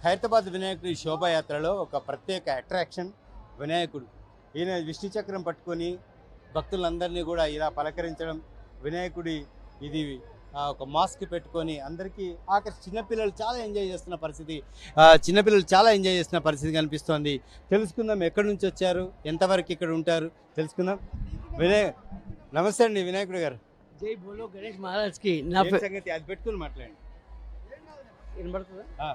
ఖైరతాబాద్ వినాయకుడి శోభాయాత్రలో ఒక ప్రత్యేక అట్రాక్షన్ వినాయకుడు. ఈయన విష్ణు చక్రం పట్టుకొని భక్తులందరినీ కూడా ఇలా పలకరించడం వినాయకుడి ఇది ఆ, ఒక మాస్క్ పెట్టుకొని అందరికీ ఆఖరి చిన్నపిల్లలు చాలా ఎంజాయ్ చేస్తున్న పరిస్థితి చిన్నపిల్లలు చాలా ఎంజాయ్ చేస్తున్న పరిస్థితి కనిపిస్తోంది. తెలుసుకుందాం ఎక్కడి నుంచి వచ్చారు ఎంతవరకు ఇక్కడ ఉంటారు తెలుసుకుందాం. వినాయ నమస్తే అండి వినాయకుడు గారు. జై బోలో గణేష్ మహారాజ్కి నా సంగతి? అది పెట్టుకుని మాట్లాడండి. వినబడుతుందా? ఆ.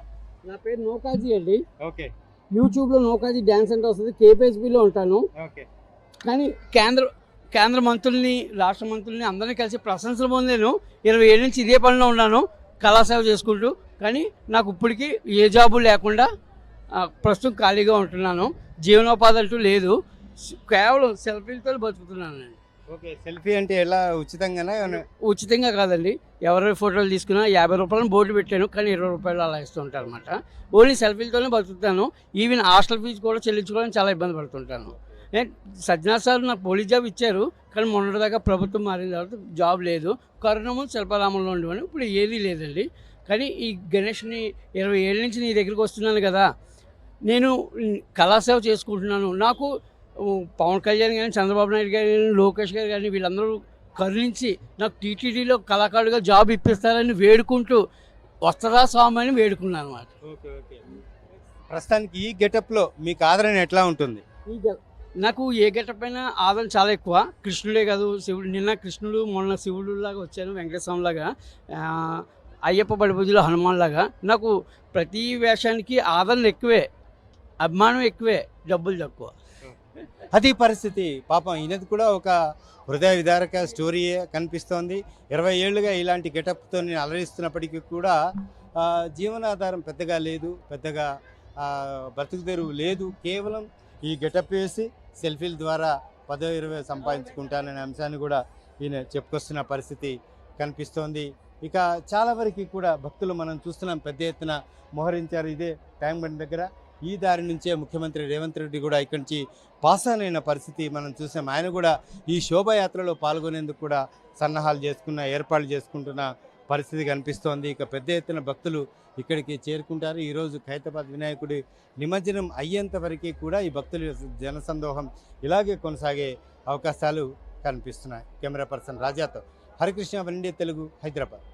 నా పేరు నోకాజీ అండి. ఓకే. యూట్యూబ్లో నోకాజీ డ్యాన్స్ సెంటర్ వస్తుంది KPSB లో ఉంటాను. ఓకే. కానీ కేంద్ర కేంద్ర మంత్రుల్ని రాష్ట్ర మంత్రుల్ని అందరినీ కలిసి ప్రశంసలు పొందాను. ఇరవై ఏళ్ళ నుంచి ఇదే పనిలో ఉన్నాను కళాసేవ చేసుకుంటూ. కానీ నాకు ఇప్పటికీ ఏ జాబు లేకుండా ప్రస్తుతం ఖాళీగా ఉంటున్నాను. జీవనోపాధి అంటూ లేదు. కేవలం సెల్ఫీలతో బతుకుతున్నాను ఓకే సెల్ఫీ అంటే ఎలా? ఉచితంగానే? ఉచితంగా కాదండి. ఎవరి ఫోటోలు తీసుకున్నా యాభై రూపాయలను బోర్డు పెట్టాను కానీ ఇరవై రూపాయలు అలా ఇస్తూ ఉంటారు అనమాట ఓన్లీ సెల్ఫీలతోనే బతుకుతాను. ఈవెన్ హాస్టల్ ఫీజు కూడా చెల్లించుకోవడానికి చాలా ఇబ్బంది పడుతుంటాను. నేను సజ్జనా సార్ నాకు పోలీస్ జాబ్ ఇచ్చారు కానీ మొన్నటిదాకా ప్రభుత్వం మారిన తర్వాత జాబ్ లేదు. కరోనా ముందు శిల్పారామంలో ఉండేవాడిని ఇప్పుడు ఏదీ లేదండి. కానీ ఈ గణేష్ని ఇరవై ఏళ్ళ నుంచి నీ దగ్గరికి వస్తున్నాను కదా. నేను కళాసేవ చేసుకుంటున్నాను. నాకు పవన్ కళ్యాణ్ కానీ చంద్రబాబు నాయుడు గారు కానీ లోకేష్ గారు కానీ వీళ్ళందరూ కరుణించి నాకు టీటీడీలో కళాకారుడిగా జాబ్ ఇప్పిస్తారని వేడుకుంటూ వస్తారా స్వామి అని వేడుకున్నాను అనమాట ఓకే ఓకే. ప్రస్తుతానికి ఈ గెటప్లో మీకు ఆదరణ ఎట్లా ఉంటుంది? నాకు ఏ గెటప్ అయినా ఆదరణ చాలా ఎక్కువ. కృష్ణుడే కాదు శివుడు నిన్న కృష్ణుడు మొన్న శివుడు లాగా వచ్చాను వెంకటేశ్వరం లాగా. అయ్యప్ప బడిపూజలో హనుమాన్ లాగా. నాకు ప్రతి వేషానికి ఆదరణ ఎక్కువే అభిమానం ఎక్కువే డబ్బులు తక్కువ. అది పరిస్థితి. పాపం ఈయనది కూడా ఒక హృదయ విదారక స్టోరీయే కనిపిస్తోంది. ఇరవై ఏళ్ళుగా ఇలాంటి గెటప్తో నేను అలరిస్తున్నప్పటికీ కూడా జీవనాధారం పెద్దగా లేదు పెద్దగా బ్రతుకు తెరువు లేదు. కేవలం ఈ గెటప్ వేసి సెల్ఫీల ద్వారా పదో ఇరవై సంపాదించుకుంటాననే అంశాన్ని కూడా ఈయన చెప్పుకొస్తున్న పరిస్థితి కనిపిస్తోంది. ఇక చాలా వరకు కూడా భక్తులు మనం చూస్తున్నాం. పెద్ద ఎత్తున మోహరించారు ఇదే ట్యాంక్ బండ్ దగ్గర. ఈ దారి నుంచే ముఖ్యమంత్రి రేవంత్ రెడ్డి కూడా ఇక్కడి నుంచి పాస్ అయిన పరిస్థితి మనం చూసాం. ఆయన కూడా ఈ శోభాయాత్రలో పాల్గొనేందుకు కూడా సన్నాహాలు చేసుకున్న ఏర్పాట్లు చేసుకుంటున్న పరిస్థితి కనిపిస్తోంది. ఇక పెద్ద ఎత్తున భక్తులు ఇక్కడికి చేరుకుంటారు. ఈరోజు ఖైతాబాద్ వినాయకుడి నిమజ్జనం అయ్యేంత వరకు కూడా ఈ భక్తుల జనసందోహం ఇలాగే కొనసాగే అవకాశాలు కనిపిస్తున్నాయి. కెమెరా పర్సన్ రాజాతో హరికృష్ణ వన్ ఇండియా తెలుగు హైదరాబాద్.